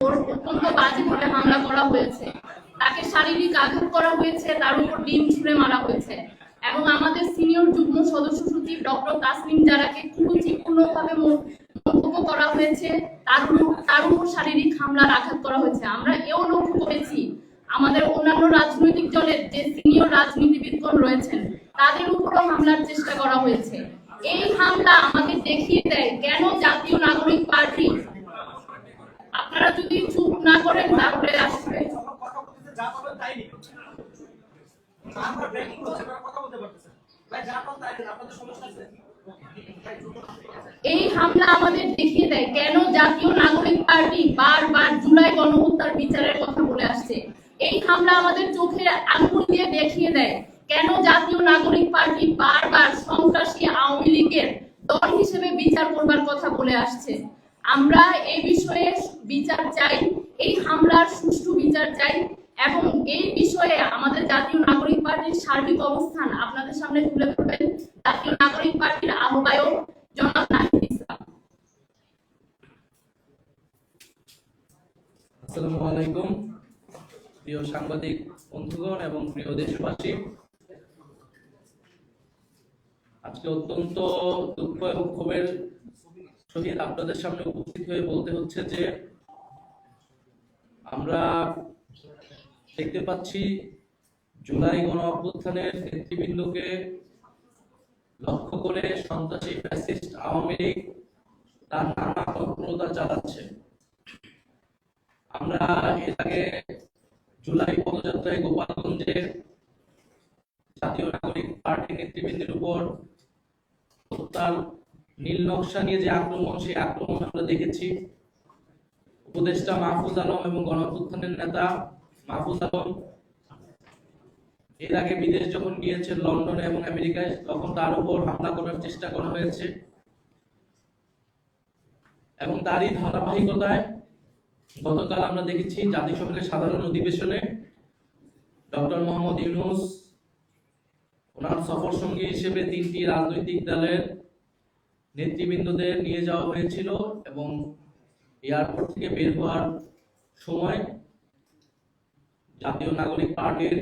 ওর অত্যন্ত বাজেভাবে হামলা করা হয়েছে। তাকে শারীরিক আঘাত করা হয়েছে, তার উপর ডিম ছুঁড়ে মারা হয়েছে। এবং আমাদের সিনিয়র যুগ্ম সদস্য সচিব ডক্টর তাসলিম জারাকে কুরুচিপূর্ণভাবে মন্তব্য করা হয়েছে। তার উপর- তার উপর শারীরিক হামলার আঘাত করা হয়েছে। আমরা এও লক্ষ্য করেছি, আমাদের অন্যান্য রাজনৈতিক দলের যে সিনিয়র রাজনীতিবিদগণ রয়েছেন, তাদের উপরও হামলার চেষ্টা করা হয়েছে। এই হামলা আমাদের দেখিয়ে দেয় কেন জাতীয় নাগরিক পার্টি আপনারা যদি চুপ না করেন, তাহলে আসবে। এই হামলা আমাদের দেখিয়ে দেয় কেন জাতীয় নাগরিক পার্টি বারবার জুলাই গণহত্যার বিচারের কথা বলে আসছে। এই হামলা আমাদের চোখের আঙুল দিয়ে দেখিয়ে দেয় কেন জাতীয় নাগরিক পার্টি বারবার সন্ত্রাসী আওয়ামী লীগের দল হিসেবে বিচার করবার কথা বলে আসছে। আমরা এই বিষয়ে বিচার চাই, এই হামলার সুষ্ঠু বিচার চাই এবং এই বিষয়ে আমাদের জাতীয় নাগরিক পার্টির সার্বিক অবস্থান আপনাদের সামনে তুলে ধরবেন। জাতীয় নাগরিক পার্টির আহ্বায়ক জনাব নাহিদ ইসলাম। আসসালামু আলাইকুম। প্রিয় সাংবাদিক, বন্ধুগণ এবং প্রিয় দেশবাসী, আজকে অত্যন্ত দুঃখ এবং ক্ষোভের সহিত আপনাদের সামনে উপস্থিত হয়ে বলতে হচ্ছে যে আমরা দেখতে পাচ্ছি জুলাই গণ অভ্যুত্থানের নেতৃবৃন্দকে লক্ষ্য করে সন্ত্রাসী, ফ্যাসিস্ট, আওয়ামী লীগ তার নানা তৎপরতা চালাচ্ছে। আমরা এর আগে জুলাই পদযাত্রায় গোপালগঞ্জের জাতীয় নাগরিক পার্টি নেতৃবৃন্দের উপর হত্যার নীল নকশা নিয়ে যে আক্রমণ, সেই আক্রমণ আমরা দেখেছি। উপদেষ্টা মাহফুজ আলম এবং গণঅভ্যুত্থানের নেতা মাহফুজ আলম এর আগে বিদেশ যখন গিয়েছেন লন্ডনে এবং আমেরিকায়, তখন তার উপর হামলা করার চেষ্টা করা হয়েছে। এবং তারই ধারাবাহিকতায় গতকাল আমরা দেখেছি জাতিসংঘের সাধারণ অধিবেশনে ডক্টর মোহাম্মদ ইউনুস ওনার সফর সঙ্গী হিসেবে তিনটি রাজনৈতিক দলের নেতৃবৃন্দদের নিয়ে যাওয়া হয়েছিল এবং এয়ারপোর্ট থেকে বের হওয়ার সময় জাতীয় নাগরিক পার্টির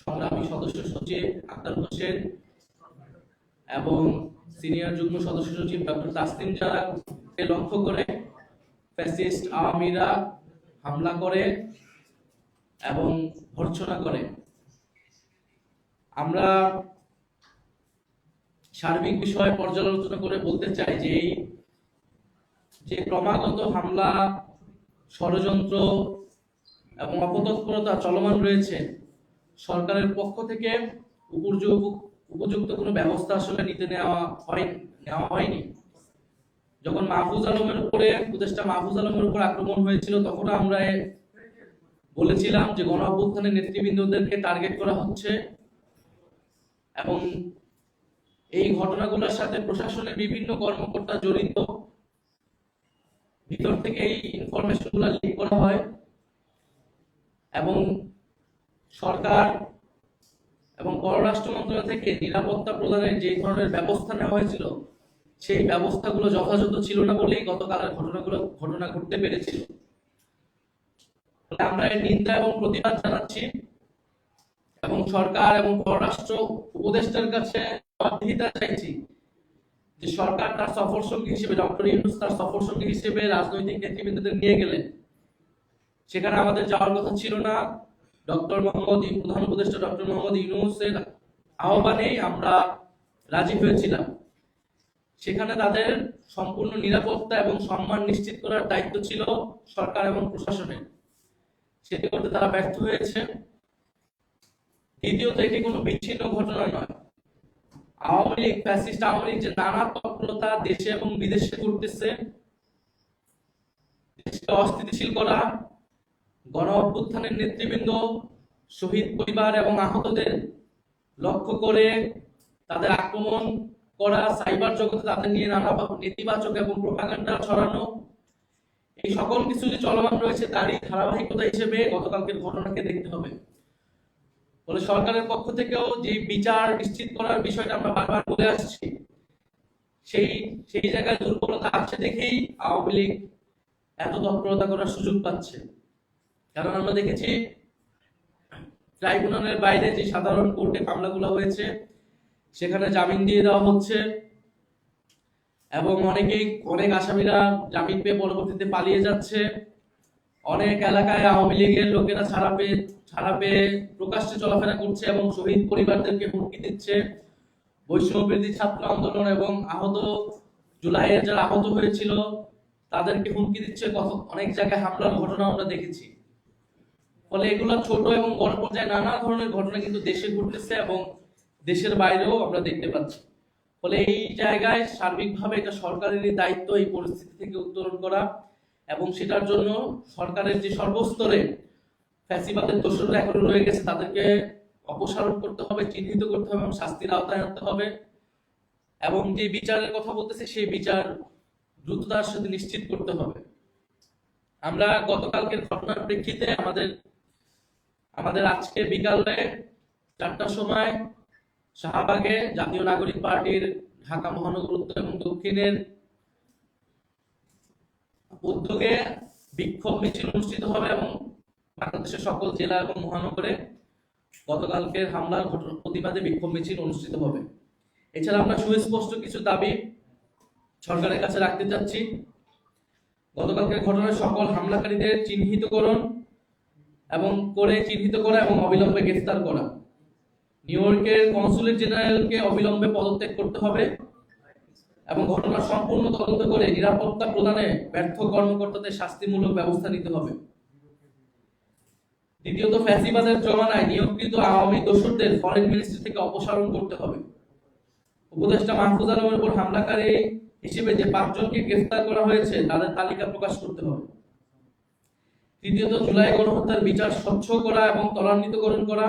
সংগ্রামী সদস্য সচিব আক্তার হোসেন এবং সিনিয়র যুগ্ম সদস্য সচিব ডক্টর তাসলিম জারাকে লক্ষ্য করে ফ্যাসিস্ট আওয়ামীরা হামলা করে এবং ভর্ৎসনা করে। আমরা সার্বিক বিষয় পর্যালোচনা করে বলতে চাই যে এই যে ক্রমাগত হামলা, ষড়যন্ত্র এবং অপতৎপরতা চলমান রয়েছে, সরকারের পক্ষ থেকে উপযুক্ত কোনো ব্যবস্থা আসলে নিতে নেওয়া হয়, নেওয়া হয়নি। যখন মাহফুজ আলমের উপরে, উপদেষ্টা মাহফুজ আলমের উপর আক্রমণ হয়েছিল, তখন আমরা বলেছিলাম যে গণ অভ্যুত্থানের নেতৃবৃন্দদেরকে টার্গেট করা হচ্ছে এবং এই ঘটনাগুলোর সাথে প্রশাসনের বিভিন্ন কর্মকর্তা জড়িত। ভিতর থেকে এই ইনফরমেশনগুলো লিক করা হয় এবং সরকার এবং পররাষ্ট্র মন্ত্রণালয় থেকে নিরাপত্তা প্রদানের যে ধরনের ব্যবস্থা নেওয়া হয়েছিল, সেই ব্যবস্থাগুলো যথাযথ ছিল না বলেই গতকালের ঘটনাগুলো, ঘটনা ঘটতে পেরেছিল। আমরা এর নিন্দা এবং প্রতিবাদ জানাচ্ছি এবং সরকার এবং পররাষ্ট্র উপদেষ্টার কাছে জবাবদিহিতা চাইছি যে সরকার তার সফর সঙ্গী হিসেবে, ডক্টর ইউনুস তার সফর সঙ্গী হিসেবে রাজনৈতিক নেতৃবৃন্দদের নিয়ে গেলেন। সেখানে আমাদের যাওয়ার কথা ছিল না। ডক্টর মোহাম্মদ প্রধান উপদেষ্টা ডক্টর মোহাম্মদ ইউনুসের আহ্বানেই আমরা রাজি হয়েছিলাম। সেখানে তাদের সম্পূর্ণ নিরাপত্তা এবং সম্মান নিশ্চিত করার দায়িত্ব ছিল সরকার এবং প্রশাসনের। সেটি করতে তারা ব্যর্থ হয়েছে। দ্বিতীয়ত, এটি কোনো বিচ্ছিন্ন ঘটনা নয়। আওয়ামী লীগ, ফ্যাসিস্ট আওয়ামী লীগ যে নানা তৎপরতা দেশে এবং বিদেশে করতেছে দেশকে অস্থিতিশীল করা, গণ অভ্যুত্থানের নেতৃবৃন্দ, শহীদ পরিবার এবং আহতদের লক্ষ্য করে তাদের আক্রমণ করা, সাইবার জগতে তাদের নিয়ে নানা নেতিবাচক এবং প্রোপাগান্ডা ছড়ানো, এই সকল কিছু যে চলমান রয়েছে তারই ধারাবাহিকতা হিসেবে গতকালকের ঘটনাকে দেখতে হবে। ফলে সরকারের পক্ষ থেকেও যে বিচার নিশ্চিত করার বিষয়টা আমরা বারবার বলে আসছি, সেই সেই জায়গায় দুর্বলতা আছে দেখেই আওয়ামী লীগ এত তৎপরতা করার সুযোগ পাচ্ছে। কারণ আমরা দেখেছি, ট্রাইব্যুনালের বাইরে যে সাধারণ কোর্টে মামলাগুলো হয়েছে, সেখানে জামিন দিয়ে দেওয়া হচ্ছে এবং অনেকেই, অনেক আসামিরা জামিন পেয়ে পরবর্তীতে পালিয়ে যাচ্ছে। অনেক এলাকায় আওয়ামী লীগের লোকেরা ছাড়া পেয়ে ছাড়া পেয়ে প্রকাশ্যে চলাফেরা করছে এবং শহীদ পরিবারদেরকে হুমকি দিচ্ছে। বৈষম্যবৃদ্ধি ছাত্র আন্দোলন এবং আহত, জুলাইয়ের যারা আহত হয়েছিল, তাদেরকে হুমকি দিচ্ছে। কত অনেক জায়গায় হামলার ঘটনা আমরা দেখেছি। ফলে এগুলো ছোট এবং বড় পর্যায়ে নানা ধরনের ঘটনা কিন্তু দেশে ঘটতেছে এবং দেশের বাইরেও আমরা দেখতে পাচ্ছি। ফলে এই জায়গায় সার্বিকভাবে এটা সরকারেরই দায়িত্ব এই পরিস্থিতি থেকে উত্তরণ করা। এবং সেটার জন্য সরকারের যে সর্বস্তরে ফ্যাসিবাদের দোষরা এখনও রয়ে গেছে, তাদেরকে অপসারণ করতে হবে, চিহ্নিত করতে হবে এবং শাস্তির আওতায় আনতে হবে। এবং যে বিচারের কথা বলতেছে, সেই বিচার দ্রুততার সাথে নিশ্চিত করতে হবে। আমরা গতকালকের ঘটনার প্রেক্ষিতে আমাদের আমাদের আজকে বিকালে চারটার সময় শাহবাগে জাতীয় নাগরিক পার্টির ঢাকা মহানগর উত্তর এবং দক্ষিণের উদ্যোগে বিক্ষোভ মিছিল অনুষ্ঠিত হবে এবং বাংলাদেশের সকল জেলা এবং মহানগরে গতকালকের হামলার ঘটনার প্রতিবাদে বিক্ষোভ মিছিল অনুষ্ঠিত হবে। এছাড়া আমরা সুস্পষ্ট কিছু দাবি সরকারের কাছে রাখতে চাচ্ছি। গতকালকের ঘটনার সকল হামলাকারীদের চিহ্নিতকরণ এবং করে চিহ্নিত করা এবং অবিলম্বে গ্রেফতার করা। নিউ ইয়র্কের কনসুলেট জেনারেলকে অবিলম্বে পদত্যাগ করতে হবে। এবং ঘটনার সম্পূর্ণ তদন্ত করে নিরাপত্তা প্রদানে ব্যর্থ কর্মকর্তাদের শাস্তিমূলক ব্যবস্থা নিতে হবে। দ্বিতীয়ত, ফ্যাসিবাদের জমানায় নিয়োগকৃত আওয়ামী দোসরদের ফরেন মিনিস্ট্রি থেকে অপসারণ করতে হবে। উপদেষ্টা মাহফুজ আলমের উপর হামলাকারী হিসেবে যে পাঁচজনকে গ্রেফতার করা হয়েছে, তাদের তালিকা প্রকাশ করতে হবে। তৃতীয়ত, জুলাই গণহত্যার বিচার স্বচ্ছ করা এবং ত্বরান্বিতকরণ করা।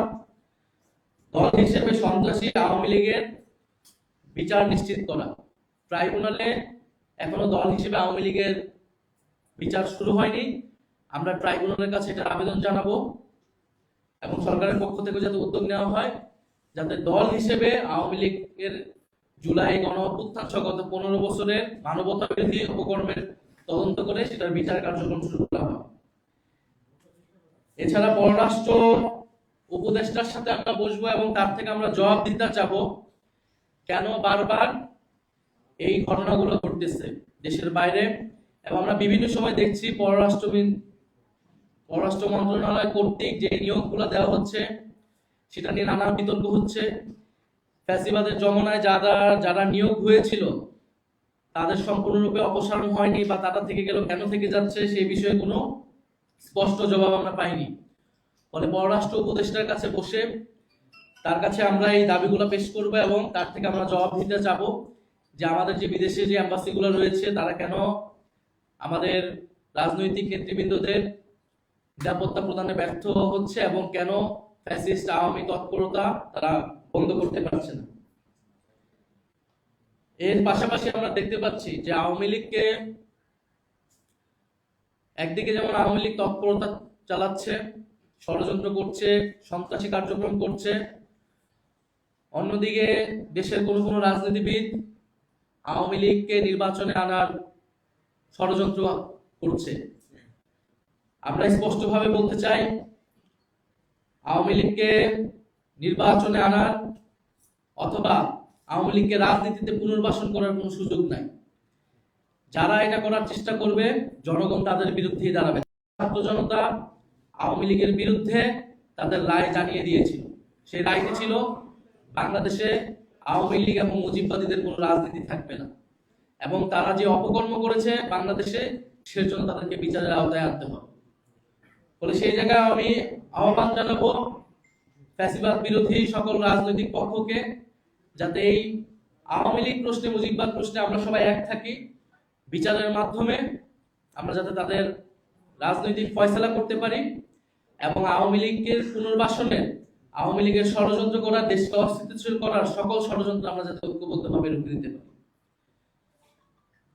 দল হিসেবে সন্ত্রাসী আওয়ামী লীগের বিচার নিশ্চিত করা। ট্রাইব্যুনালে এখনও দল হিসেবে আওয়ামী লীগের বিচার শুরু হয়নি। আমরা ট্রাইব্যুনালের কাছে এটা আবেদন জানাব এবং সরকারের পক্ষ থেকে যাতে উদ্যোগ নেওয়া হয়, যাতে দল হিসেবে আওয়ামী লীগের জুলাই গণ অভ্যুত্থান সহ গত পনেরো বছরের মানবতা বিরোধী উপকর্মের তদন্ত করে সেটার বিচার কার্যক্রম শুরু করা হয় এছাড়া পররাষ্ট্র উপদেষ্টার সাথে আমরা বসবো এবং তার থেকে আমরা জবাব দিতে চাবো, কেন বারবার এই ঘটনাগুলো ঘটতেছে দেশের বাইরে এবং আমরা বিভিন্ন সময় দেখছি পররাষ্ট্রবিন, পররাষ্ট্র মন্ত্রণালয় কর্তৃক যে নিয়োগগুলো দেওয়া হচ্ছে, সেটা নিয়ে নানা বিতর্ক হচ্ছে। ফ্যাসিবাদের জমানায় যারা যারা নিয়োগ হয়েছিল, তাদের সম্পূর্ণরূপে অপসারণ হয়নি বা তারা থেকে গেল কেন থেকে যাচ্ছে সেই বিষয়ে কোনো স্পষ্ট জবাব আমরা পাইনি। ফলে পররাষ্ট্র উপদেষ্টার কাছে বসে তার কাছে আমরা এই দাবিগুলো পেশ করব এবং তার থেকে আমরা জবাব দিতে চাবো যে আমাদের যে বিদেশে যে অ্যাম্বাসিগুলো রয়েছে, তারা কেন আমাদের রাজনৈতিক নেতৃবৃন্দদের নিরাপত্তা প্রদানে ব্যর্থ হচ্ছে এবং কেন ফ্যাসিস্ট আওয়ামী তৎপরতা তারা বন্ধ করতে পারছে না? এর পাশাপাশি আমরা দেখতে পাচ্ছি যে আওয়ামী লীগকে একদিকে যেমন আওয়ামী লীগ তৎপরতা চালাচ্ছে, ষড়যন্ত্র করছে, সন্ত্রাসী কার্যক্রম করছে, অন্যদিকে দেশের কোনো কোনো রাজনীতিবিদ আওয়ামী লীগকে নির্বাচনে আনার ষড়যন্ত্র করছে। আমরা স্পষ্টভাবে বলতে চাই, আওয়ামী লীগকে নির্বাচনে আনার অথবা আওয়ামী লীগকে রাজনীতিতে পুনর্বাসন করার কোনো সুযোগ নাই। যারা এটা করার চেষ্টা করবে, জনগণ তাদের বিরুদ্ধেই দাঁড়াবে। ছাত্র জনতা আওয়ামী লীগের বিরুদ্ধে তাদের রায় জানিয়ে দিয়েছিল। সেই রায়টি ছিল, বাংলাদেশে আওয়ামী লীগ এবং মুজিববাদীদের কোনো রাজনীতি থাকবে না। এবং তারা যে অপকর্ম করেছে বাংলাদেশে সেজন্য তাদেরকে বিচারের আওতায় আনতে হবে। ফলে সেই জায়গায় আমি আহ্বান জানাব ফ্যাসিবাদ বিরোধী সকল রাজনৈতিক পক্ষকে যাতে এই আওয়ামী লীগ প্রশ্নে, মুজিববাদ প্রশ্নে আমরা সবাই এক থাকি। বিচারের মাধ্যমে আমরা যাতে তাদের রাজনৈতিক ফয়সলা করতে পারি এবং আওয়ামী লীগের পুনর্বাসনে আওয়ামী লীগের ষড়যন্ত্র করা, দেশকে অস্তিত্বশীল করার সকল ষড়যন্ত্র আমরা যাতে ঐক্যবদ্ধভাবে রুখে দিতে পারি।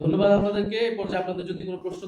ধন্যবাদ আপনাদেরকে। এ পর্যায়ে আপনাদের যদি কোনো প্রশ্ন